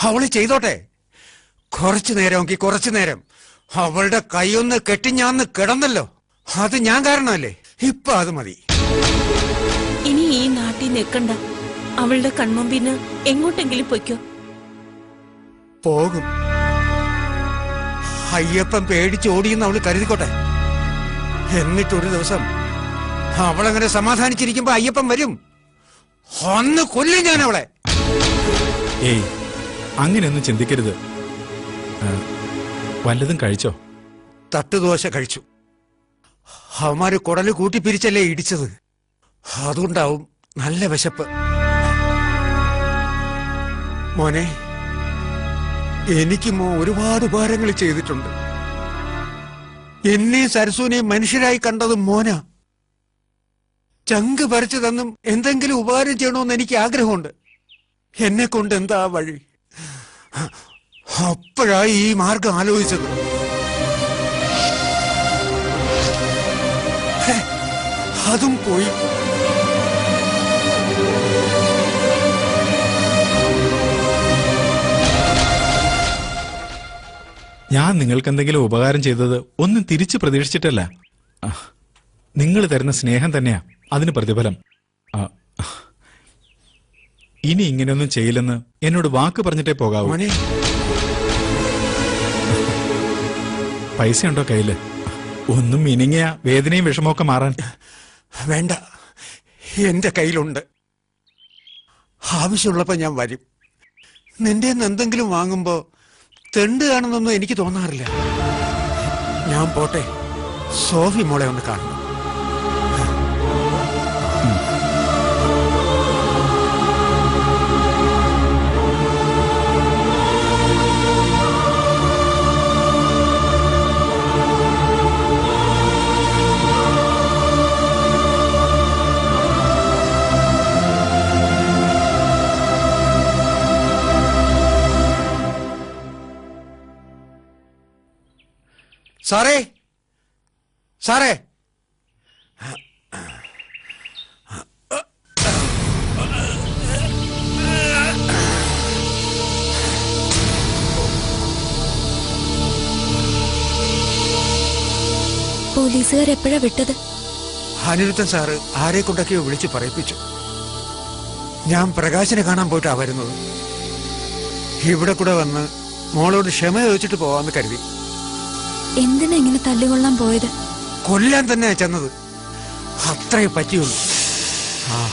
അവൾ ചെയ്തോട്ടെ. കുറച്ചു നേരമെങ്കിൽ കുറച്ചു നേരം. അവളുടെ കൈയൊന്ന് ഞാൻ കിടന്നല്ലോ. അത് ഞാൻ കാരണമല്ലേ? ഇപ്പൊ അത് മതി. ഇനി ഈ നാട്ടിൽ നിൽക്കണ്ട. അവളുടെ കൺമുമ്പിന് എങ്ങോട്ടെങ്കിലും പൊയ്ക്കോ. പോകും. അയ്യപ്പൻ പേടിച്ച് ഓടിയെന്ന് അവൾ കരുതിക്കോട്ടെ. എന്നിട്ടൊരു ദിവസം അവളങ്ങനെ സമാധാനിച്ചിരിക്കുമ്പോ അയ്യപ്പൻ വരും. ഒന്ന് കൊല്ലും ഞാൻ അവളെ. ഏയ് അങ്ങനെയൊന്നും ചിന്തിക്കരുത്. വല്ലതും കഴിച്ചോ? തട്ടുദോശ കഴിച്ചു. അവന്മാര് കുടൽ കൂട്ടിപ്പിരിച്ചല്ലേ ഇടിച്ചത്? അതുകൊണ്ടാവും നല്ല വിശപ്പ്. മോനെ എനിക്ക് മോ ഒരുപാട് ഉപകാരങ്ങൾ ചെയ്തിട്ടുണ്ട്. എന്നെ സരസുവിനെയും മനുഷ്യരായി കണ്ടത് മോന. ചങ്ക് പറിച്ചു തന്നും എന്തെങ്കിലും ഉപകാരം ചെയ്യണമെന്ന് എനിക്ക് ആഗ്രഹമുണ്ട്. എന്നെ കൊണ്ട് എന്താ വഴി? അപ്പോഴായി ഈ മാർഗം ആലോചിച്ചത്. അതും പോയി. ഞാൻ നിങ്ങൾക്ക് എന്തെങ്കിലും ഉപകാരം ചെയ്തത് ഒന്നും തിരിച്ചു പ്രതീക്ഷിച്ചിട്ടല്ല. നിങ്ങൾ തരുന്ന സ്നേഹം തന്നെയാ അതിന് പ്രതിഫലം. ഇനി ഇങ്ങനെയൊന്നും ചെയ്യില്ലെന്ന് എന്നോട് വാക്ക് പറഞ്ഞിട്ടേ പോകാവൂ. മോനെ. പൈസ ഉണ്ടോ കയ്യിൽ? ഒന്നും മിനിങ്ങിയ വേദനയും വിഷമമൊക്കെ മാറാൻ. വേണ്ട. എന്റെ കയ്യിലുണ്ട്. ആവശ്യമുള്ളപ്പോ ഞാൻ വരും. നിന്റെ എന്തെങ്കിലും വാങ്ങുമ്പോ തെണ്ട് കാണുന്നൊന്നും എനിക്ക് തോന്നാറില്ല. ഞാൻ പോട്ടെ. സോഫി മോളെ ഒന്ന് കാണണം. സാറേ? സാറേ? പോലീസുകാർ എപ്പോഴാ വിട്ടത്? അനിരുദ്ധൻ സാറ് ആരെ കൊണ്ടൊക്കെയോ വിളിച്ച് പറയിപ്പിച്ചു. ഞാൻ പ്രകാശിനെ കാണാൻ പോയിട്ടാ വരുന്നത്. ഇവിടെ കൂടെ വന്ന് മോളോട് ക്ഷമ ചോദിച്ചിട്ട് പോവാന്ന് കരുതി. എന്തിനാ ഇങ്ങനെ തല്ലുകൊള്ളാൻ പോയത്? കൊല്ലാൻ തന്നെ ചെന്നത്. അത്രേ പറ്റിയുള്ളൂ. ആ.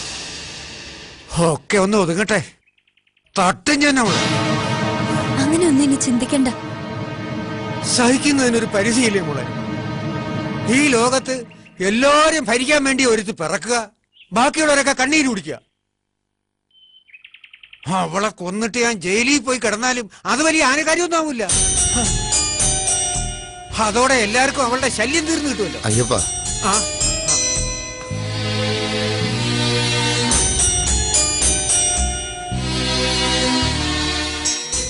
ഒക്കെ ഒന്ന് ഒതുങ്ങട്ടെ. തട്ടും ഞാൻ അവൾ അങ്ങനെ ഒന്നും ഇനി ചിന്തിക്കണ്ട. സഹിക്കുന്നതിനൊരു പരിധിയില്ലേ മോളെ? ഈ ലോകത്ത് എല്ലാരും ഭരിക്കാൻ വേണ്ടി ഒരുത്ത് പിറക്കുക ബാക്കിയുള്ളവരൊക്കെ കണ്ണീര് കുടിക്കുക. അവളെ കൊന്നിട്ട് ഞാൻ ജയിലിൽ പോയി കിടന്നാലും അത് വലിയ ആനകാര്യമൊന്നും ആവില്ല അതോടെ എല്ലാവർക്കും അവളുടെ ശല്യം തീർന്നു കിട്ടുമല്ലോ. അയ്യപ്പ. ആ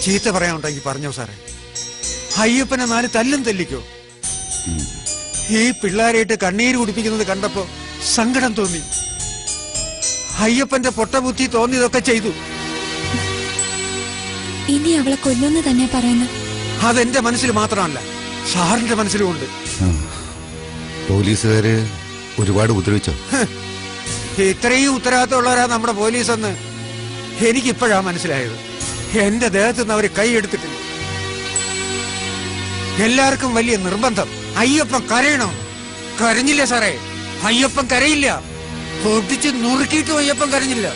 ചീത്ത പറയാനുണ്ടെങ്കിൽ പറഞ്ഞോ സാറേ? അയ്യപ്പനെ നാല് തല്ലും തല്ലിക്കോ? ഈ പിള്ളേരായിട്ട് കണ്ണീര് കുടിപ്പിക്കുന്നത് കണ്ടപ്പോ സങ്കടം തോന്നി. അയ്യപ്പന്റെ പൊട്ടബുദ്ധി തോന്നിയതൊക്കെ ചെയ്തു. ഇനി അവളെ കൊല്ലുമെന്ന് തന്നെ പറയുന്നു. അതെന്റെ മനസ്സിൽ മാത്രമല്ല. സാറിന്റെ മനസ്സിലുമുണ്ട്. പോലീസുകാര് ഒരുപാട് ഉപദ്രവിച്ചോ? ഇത്രയും ഉത്തരവാദിത്തമുള്ളവരാ നമ്മുടെ പോലീസ് എന്ന് എനിക്കിപ്പോഴാ മനസ്സിലായത്. എന്റെ ദേഹത്ത് നിന്ന് അവർ കൈയെടുത്തിട്ടില്ല എല്ലാവർക്കും വലിയ നിർബന്ധം. അയ്യപ്പൻ കരയണോ? കരഞ്ഞില്ല സാറേ. അയ്യപ്പൻ കരയില്ല. പൊട്ടിച്ച് നുറുക്കിയിട്ടും അയ്യപ്പൻ കരഞ്ഞില്ല.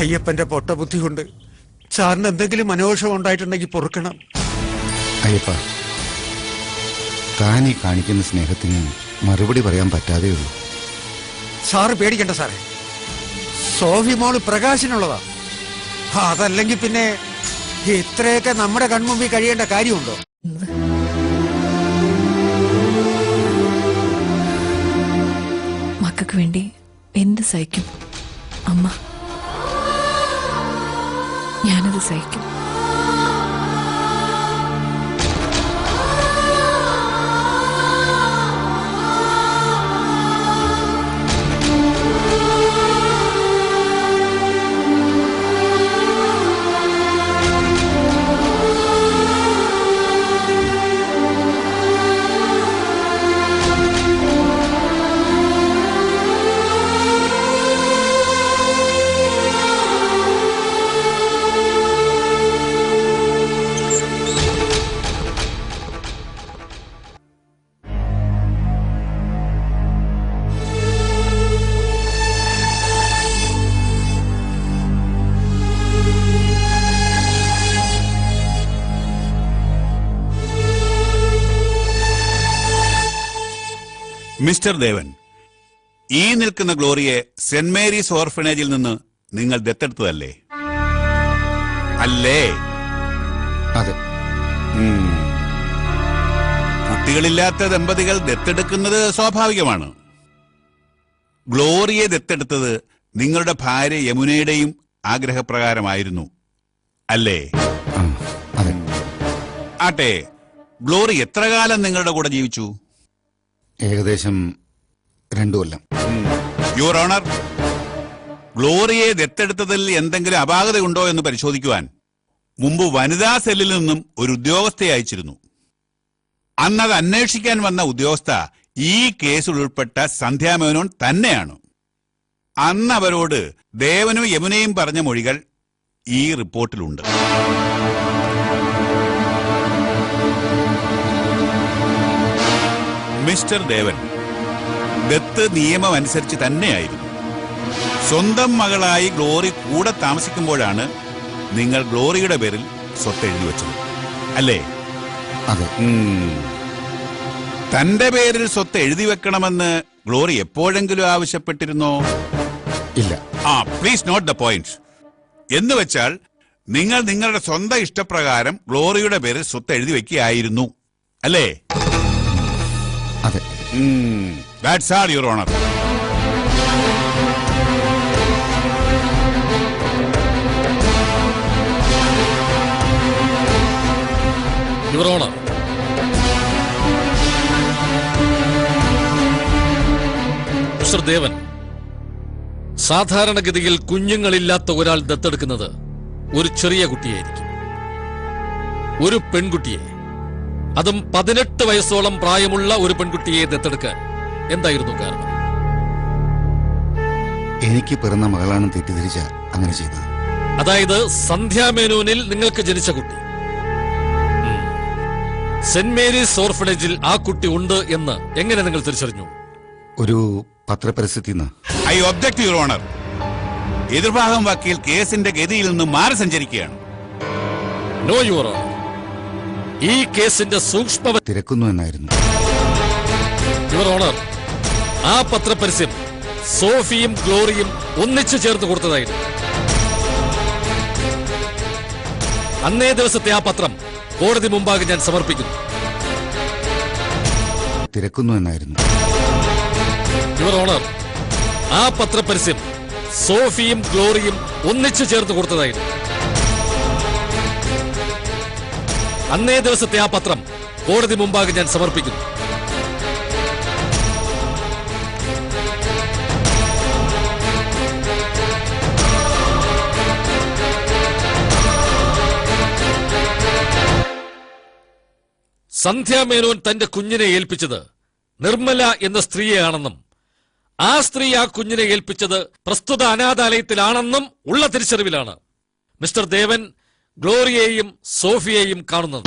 അയ്യപ്പന്റെ പൊട്ടബുദ്ധി കൊണ്ട് സാറിന് എന്തെങ്കിലും മനോഷം ഉണ്ടായിട്ടുണ്ടെങ്കിൽ പൊറുക്കണം. അയ്യപ്പ താൻ ഈ കാണിക്കുന്ന സ്നേഹത്തിന് മറുപടി പറയാൻ പറ്റാതെ ഉള്ളൂ. സാറ് പേടിക്കണ്ട സാറേ. സോഫി മോൾ പ്രകാശനുള്ളതാ. അതല്ലെങ്കിൽ പിന്നെ ഇത്രയൊക്കെ നമ്മുടെ കൺമുമ്പിൽ കഴിയേണ്ട കാര്യമുണ്ടോ? മക്കൾക്ക് വേണ്ടി എന്ത് സഹിക്കും? അമ്മ. ഞാനത് സഹിക്കും. മിസ്റ്റർ ദേവൻ ഈ നിൽക്കുന്ന ഗ്ലോറിയെ സെന്റ് മേരീസ് ഓർഫനേജിൽ നിന്ന് നിങ്ങൾ ദത്തെടുത്തതല്ലേ? അല്ലേ? അതെ. ഉം. കുട്ടികളില്ലാത്ത ദമ്പതികൾ ദത്തെടുക്കുന്നത് സ്വാഭാവികമാണ്. ഗ്ലോറിയെ ദത്തെടുത്തത് നിങ്ങളുടെ ഭാര്യ യമുനയുടെയും ആഗ്രഹപ്രകാരമായിരുന്നു. അല്ലേ? ആ അതെ. ആട്ടെ ഗ്ലോറി എത്ര കാലം നിങ്ങളുടെ കൂടെ ജീവിച്ചു? ഏകദേശം രണ്ടു കൊല്ലം. യുവർ ഓണർ ഗ്ലോറിയെ ദത്തെടുത്തതിൽ എന്തെങ്കിലും അപാകതയുണ്ടോ എന്ന് പരിശോധിക്കുവാൻ മുമ്പ് വനിതാ സെല്ലിൽ നിന്നും ഒരു ഉദ്യോഗസ്ഥയെ അയച്ചിരുന്നു. അന്നത് അന്വേഷിക്കാൻ വന്ന ഉദ്യോഗസ്ഥ ഈ കേസിൽ ഉൾപ്പെട്ട സന്ധ്യാമേനോൻ തന്നെയാണ്. അന്ന് അവരോട് ദേവനും യമുനയും പറഞ്ഞ മൊഴികൾ ഈ റിപ്പോർട്ടിലുണ്ട്. മിസ്റ്റർ ദേവൻ ദത്ത് നിയമം അനുസരിച്ച് തന്നെയായിരുന്നു. സ്വന്തം മകളായി ഗ്ലോറി കൂടെ താമസിക്കുമ്പോഴാണ് നിങ്ങൾ ഗ്ലോറിയുടെ പേരിൽ സ്വത്ത് എഴുതി വെച്ചത്. അല്ലേ? അതെ. തന്റെ പേരിൽ സ്വത്ത് എഴുതി വെക്കണമെന്ന് ഗ്ലോറി എപ്പോഴെങ്കിലും ആവശ്യപ്പെട്ടിരുന്നോ? ഇല്ല. ആ പ്ലീസ് നോട്ട് ദ പോയിന്റ് എന്ന് വെച്ചാൽ നിങ്ങൾ നിങ്ങളുടെ സ്വന്തം ഇഷ്ടപ്രകാരം ഗ്ലോറിയുടെ പേരിൽ സ്വത്ത് എഴുതി വെക്കുകയായിരുന്നു. അല്ലേ? That's all your honour mister Devan സാധാരണഗതിയിൽ കുഞ്ഞുങ്ങളില്ലാത്ത ഒരാൾ ദത്തെടുക്കുന്നത് ഒരു ചെറിയ കുട്ടിയായിരിക്കും. ഒരു പെൺകുട്ടിയെ അതും പതിനെട്ട് വയസ്സോളം പ്രായമുള്ള ഒരു പെൺകുട്ടിയെ ദത്തെടുക്കാൻ എന്തായിരുന്നു കാരണം? എനിക്ക് പിറന്ന മകളാണ് തെറ്റിദ്ധരിച്ച അങ്ങനെ ചെയ്തത്. അതായത് സന്ധ്യാമേനോനിൽ നിങ്ങൾക്ക് ജനിച്ച കുട്ടി. സെന്റ് മേരീസ് ഓർഫണേജിൽ ആ കുട്ടി ഉണ്ട് എന്ന് എങ്ങനെ നിങ്ങൾ തിരിച്ചറിഞ്ഞു? ഒരു പത്രപരസ്യത്തിൽ നിന്ന് ഐ ഒബ്ജക്ട് യുവർ ഓണർ. എതിർഭാഗം വക്കീൽ കേസിന്റെ ഗതിയിൽ നിന്ന് മാറി സഞ്ചരിക്കുകയാണ്. No your honour. ഈ കേസിന്റെ സൂക്ഷ്മ തിരക്കുന്നു എന്നായിരുന്നു. യുവർ ഓണർ ആ പത്രപരസ്യം സോഫിയും ഗ്ലോറിയും ഒന്നിച്ചു ചേർത്ത് കൊടുത്തതായിരുന്നു. അന്നേ ദിവസത്തെ ആ പത്രം കോടതി മുമ്പാകെ ഞാൻ സമർപ്പിക്കുന്നു. തിരക്കുന്നു എന്നായിരുന്നു. യുവർ ഓണർ ആ പത്രപരസ്യം സോഫിയും ഗ്ലോറിയും ഒന്നിച്ചു ചേർത്ത് കൊടുത്തതായിരുന്നു. അന്നേ ദിവസത്തെ ആ പത്രം കോടതി മുമ്പാകെ ഞാൻ സമർപ്പിക്കുന്നു. സന്ധ്യാമേനോൻ തന്റെ കുഞ്ഞിനെ ഏൽപ്പിച്ചത് നിർമ്മല എന്ന സ്ത്രീയാണെന്നും ആ സ്ത്രീ ആ കുഞ്ഞിനെ ഏൽപ്പിച്ചത് പ്രസ്തുത അനാഥാലയത്തിലാണെന്നും ഉള്ള തിരിച്ചറിവിലാണ്. മിസ്റ്റർ ദേവൻ ഗ്ലോറിയെയും സോഫിയെയും കാണുന്നത്.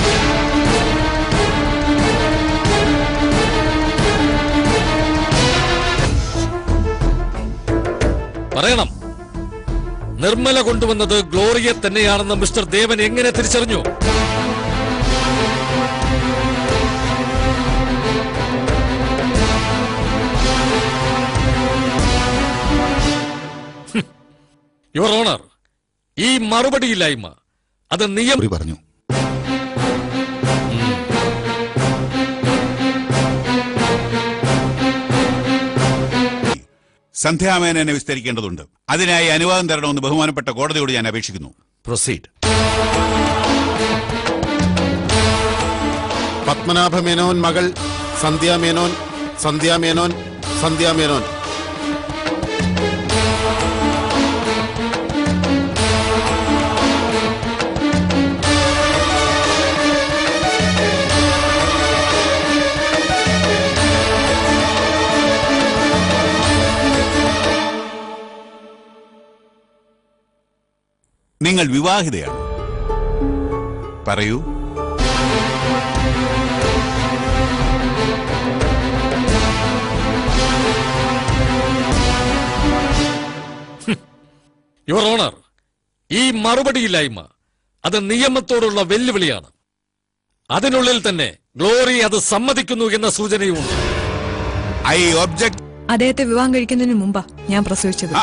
പറയണം. നിർമ്മല കൊണ്ടുവന്നത് ഗ്ലോറിയെ തന്നെയാണെന്ന് മിസ്റ്റർ ദേവൻ എങ്ങനെ തിരിച്ചറിഞ്ഞു? യുവർ ഓണർ ഈ മറുപടിയില്ലായ്മ അത് നിയമ പറഞ്ഞു. സന്ധ്യാമേനെ വിസ്തരിക്കേണ്ടതുണ്ട്. അതിനായി അനുവാദം തരണമെന്ന് ബഹുമാനപ്പെട്ട കോടതിയോട് ഞാൻ അപേക്ഷിക്കുന്നു. പ്രൊസീഡ് പത്മനാഭ മേനോൻ മകൾ സന്ധ്യാമേനോൻ സന്ധ്യാമേനോൻ സന്ധ്യ നിങ്ങൾ വിവാഹിതയാണ്. പറയൂ. യുവർ ഓണർ ഈ മറുപടിയില്ലായ്മ അത് നിയമത്തോടുള്ള വെല്ലുവിളിയാണ്. അതിനുള്ളിൽ തന്നെ ഗ്ലോറി അത് സമ്മതിക്കുന്നു എന്ന സൂചനയുമുണ്ട്. ഐ ഒബ്ജക്ട് അദ്ദേഹത്തെ വിവാഹം കഴിക്കുന്നതിന് മുമ്പാ ഞാൻ പ്രസവിച്ചത്.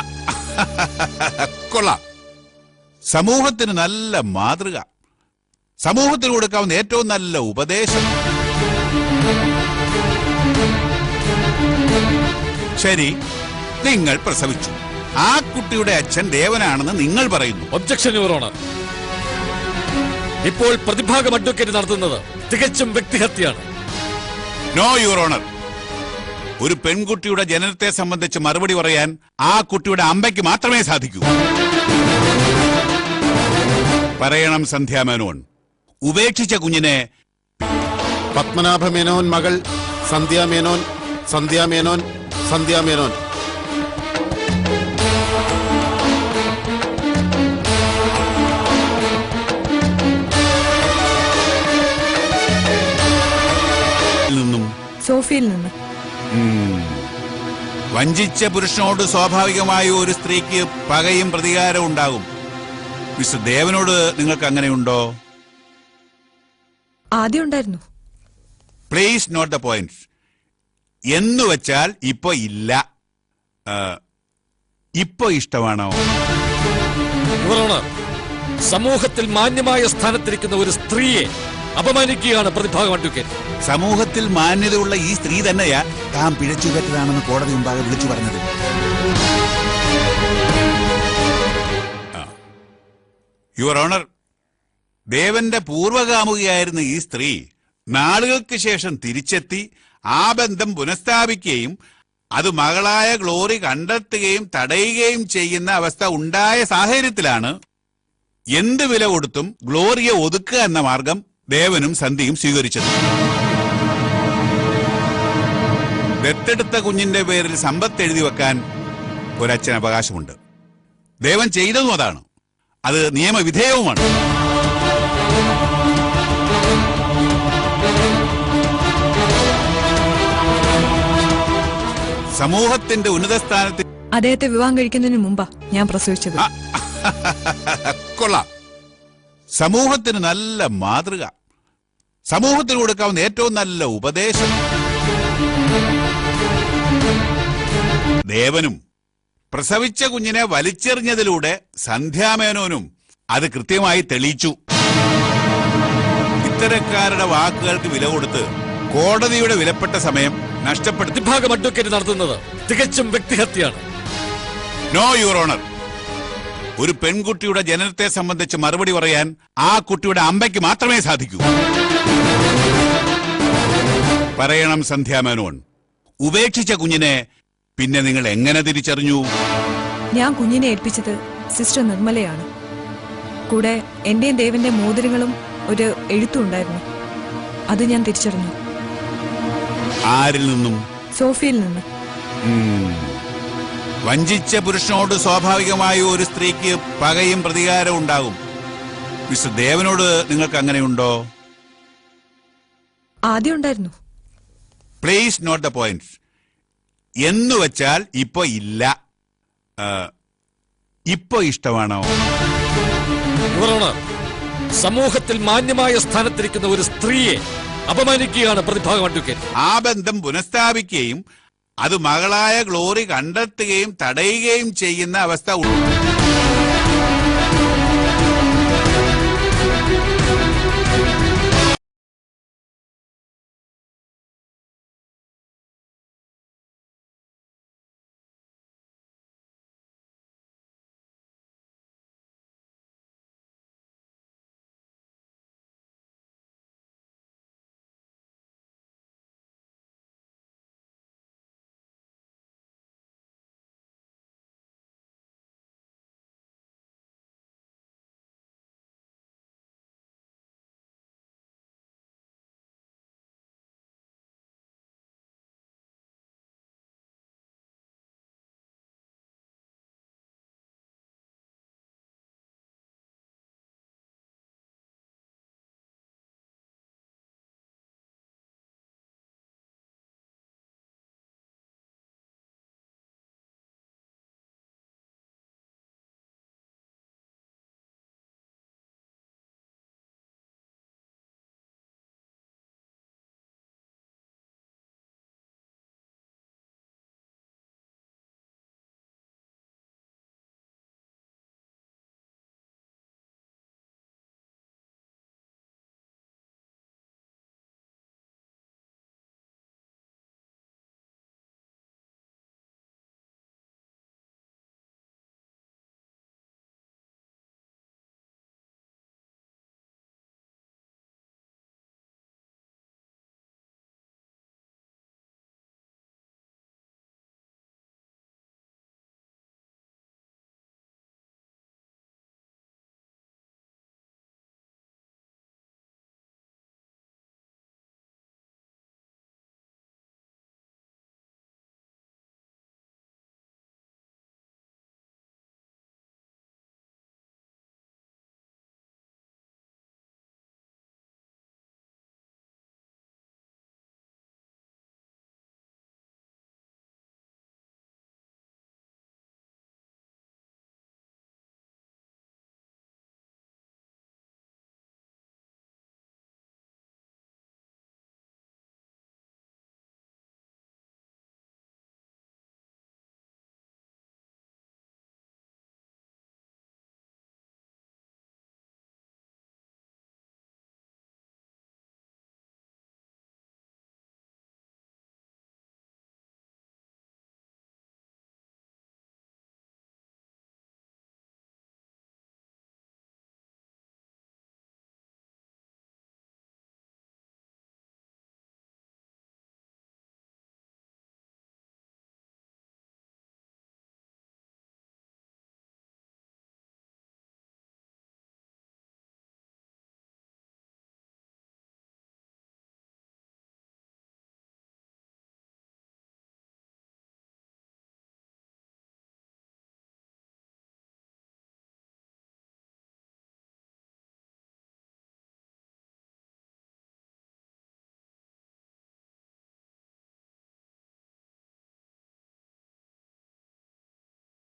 കൊള്ളാം. സമൂഹത്തിന് നല്ല മാതൃക. സമൂഹത്തിന് കൊടുക്കാവുന്ന ഏറ്റവും നല്ല ഉപദേശം. ശരി നിങ്ങൾ പ്രസവിച്ചു. ആ കുട്ടിയുടെ അച്ഛൻ ദേവനാണെന്ന് നിങ്ങൾ പറയുന്നു. ഒബ്ജക്ഷൻ യുവർ ഓണർ ഇപ്പോൾ പ്രതിഭാഗം അഡ്വക്കേറ്റ് നടത്തുന്നത് തികച്ചും വ്യക്തിഹത്യയാണ്. നോ യുവർ ഓണർ ഒരു പെൺകുട്ടിയുടെ ജനനത്തെ സംബന്ധിച്ച് മറുപടി പറയാൻ ആ കുട്ടിയുടെ അമ്മയ്ക്ക് മാത്രമേ സാധിക്കൂ. പറയണം സന്ധ്യാമേനോൻ ഉപേക്ഷിച്ച കുഞ്ഞിനെ പത്മനാഭ മേനോൻ മകൾ സന്ധ്യ മേനോൻ സന്ധ്യ മേനോൻ സന്ധ്യ മേനോൻ. നിന്നും സോഫിയിൽ നിന്ന്. വഞ്ചിച്ച പുരുഷനോട് സ്വാഭാവികമായി ഒരു സ്ത്രീക്ക് പകയും പ്രതികാരവും ഉണ്ടാകും. മിസ്റ്റർ ദേവനോട് നിങ്ങൾക്ക് അങ്ങനെയുണ്ടോ ആദ്യം ഉണ്ടായിരുന്നു. പ്ലീസ് നോട്ട് ദ പോയിന്റ് എന്ന് വെച്ചാൽ ഇപ്പൊ ഇല്ല. ഇപ്പൊ ഇഷ്ടമാണോ? സമൂഹത്തിൽ മാന്യമായ സ്ഥാനത്തിരിക്കുന്ന ഒരു സ്ത്രീയെ അപമാനിക്കുകയാണ് പ്രതിഭാഗം അഡ്വക്കേറ്റ് സമൂഹത്തിൽ മാന്യതയുള്ള ഈ സ്ത്രീ തന്നെയാ താൻ പിഴച്ചു പറ്റതാണെന്ന് കോടതി മുമ്പാകെ വിളിച്ചു പറഞ്ഞത്. യുവർ ഓണർ ദേവന്റെ പൂർവകാമുകിയായിരുന്ന ഈ സ്ത്രീ നാളുകൾക്ക് ശേഷം തിരിച്ചെത്തി ആ ബന്ധം പുനഃസ്ഥാപിക്കുകയും അത് മകളായ ഗ്ലോറി കണ്ടെത്തുകയും തടയുകയും ചെയ്യുന്ന അവസ്ഥ ഉണ്ടായ സാഹചര്യത്തിലാണ് എന്ത് വില കൊടുത്തും ഗ്ലോറിയെ ഒതുക്കുക എന്ന മാർഗം ദേവനും സന്ധിയും സ്വീകരിച്ചത്. ദത്തെടുത്ത കുഞ്ഞിന്റെ പേരിൽ സമ്പത്ത് എഴുതി വെക്കാൻ ഒരച്ഛൻ അവകാശമുണ്ട് ദേവൻ ചെയ്തതും അതാണ്. അത് നിയമവിധേയവുമാണ്. സമൂഹത്തിന്റെ ഉന്നത സ്ഥാനത്ത് അദ്ദേഹത്തെ വിവാഹം കഴിക്കുന്നതിന് മുമ്പാ ഞാൻ പ്രസവിച്ചത്. കൊള്ളാം. സമൂഹത്തിന് നല്ല മാതൃക. സമൂഹത്തിന് കൊടുക്കാവുന്ന ഏറ്റവും നല്ല ഉപദേശം. ദേവനും പ്രസവിച്ച കുഞ്ഞിനെ വലിച്ചെറിഞ്ഞതിലൂടെ സന്ധ്യാമേനോനും അത് കൃത്യമായി തെളിയിച്ചു. ഇത്തരക്കാരുടെ വാക്കുകൾക്ക് വില കൊടുത്ത് കോടതിയുടെ വിലപ്പെട്ട സമയം നഷ്ടപ്പെടുത്തി. ഭാഗം അഡ്വക്കേറ്റ് നടത്തുന്നത് തികച്ചും വ്യക്തിഹത്യാണ് നോ യുവർ ഓണർ ഒരു പെൺകുട്ടിയുടെ ജനനത്തെ സംബന്ധിച്ച് മറുപടി പറയാൻ ആ കുട്ടിയുടെ അമ്മയ്ക്ക് മാത്രമേ സാധിക്കൂ. പറയണം സന്ധ്യാമേനോൻ. ഉപേക്ഷിച്ച കുഞ്ഞിനെ പിന്നെ നിങ്ങൾ എങ്ങനെ തിരിച്ചറിഞ്ഞു? ഞാൻ കുഞ്ഞിനെ ഏൽപ്പിച്ചത് സിസ്റ്റർ നിർമ്മലയാണ്. കൂടെ എന്റെയും ദേവന്റെ മോതിരങ്ങളും ഒരു എഴുത്തും ഉണ്ടായിരുന്നു. അത് ഞാൻ തിരിച്ചറിഞ്ഞു. ആരിൽ നിന്നും? സോഫിയിൽ നിന്ന്. വഞ്ചിച്ച പുരുഷനോട് സ്വാഭാവികമായി ഒരു സ്ത്രീക്ക് പകയും പ്രതികാരവും ഉണ്ടാകും. മിസ്റ്റർ ദേവനോട് നിങ്ങൾക്ക് അങ്ങനെയുണ്ടോ? ആദ്യം ഉണ്ടായിരുന്നു. പ്ലീസ് നോട്ട് ദ പോയിന്റ് എന്ന് വെച്ചാൽ ഇപ്പൊ ഇല്ല. ഇപ്പൊ ഇഷ്ടമാണോ? സമൂഹത്തിൽ മാന്യമായ സ്ഥാനത്തിരിക്കുന്ന ഒരു സ്ത്രീയെ അപമാനിക്കുകയാണ് പ്രതിഭാഗം അഡ്വക്കേറ്റ് ആ ബന്ധം പുനഃസ്ഥാപിക്കുകയും അത് മകളായ ഗ്ലോറി കണ്ടെത്തുകയും തടയുകയും ചെയ്യുന്ന അവസ്ഥ ഉണ്ട്